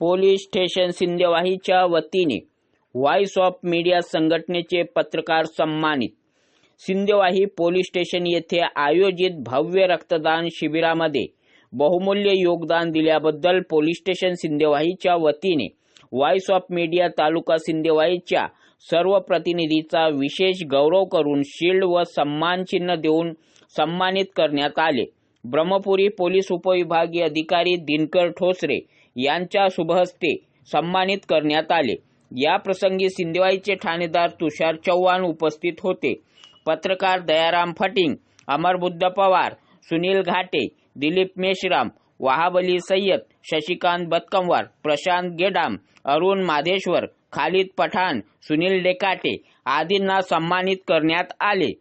Police station सिंदेवाहीच्या वतीने voice of media संघटनेचे पत्रकार सन्मानित. सिंदेवाही पोलीस स्टेशन येथे आयोजित भव्य रक्तदान शिबिरामध्ये बहुमूल्य योगदान दिल्याबद्दल पोलीस स्टेशन सिंदेवाहीच्या वतीने व्हॉइस ऑफ मीडिया तालुका सिंदेवाहीच्या सर्व प्रतिनिधीचा विशेष गौरव करून शिल्ड व सन्मानचिन्ह देऊन सन्मानित करण्यात आले. ब्रह्मपुरी पोलीस उपविभागीय अधिकारी दिनकर ठोसरे यांच्या शुभहस्ते सन्मानित करण्यात आले. या प्रसंगी सिंदेवाईचे ठाणेदार तुषार चव्हाण उपस्थित होते. पत्रकार दयाराम फटिंग अमरबुद्ध पवार सुनील घाटे दिलीप मेश्राम वाहाबली सय्यद शशिकांत बतकमवार प्रशांत गेडाम अरुण माधेश्वर खालिद पठाण सुनील डेकाटे आदींना सन्मानित करण्यात आले.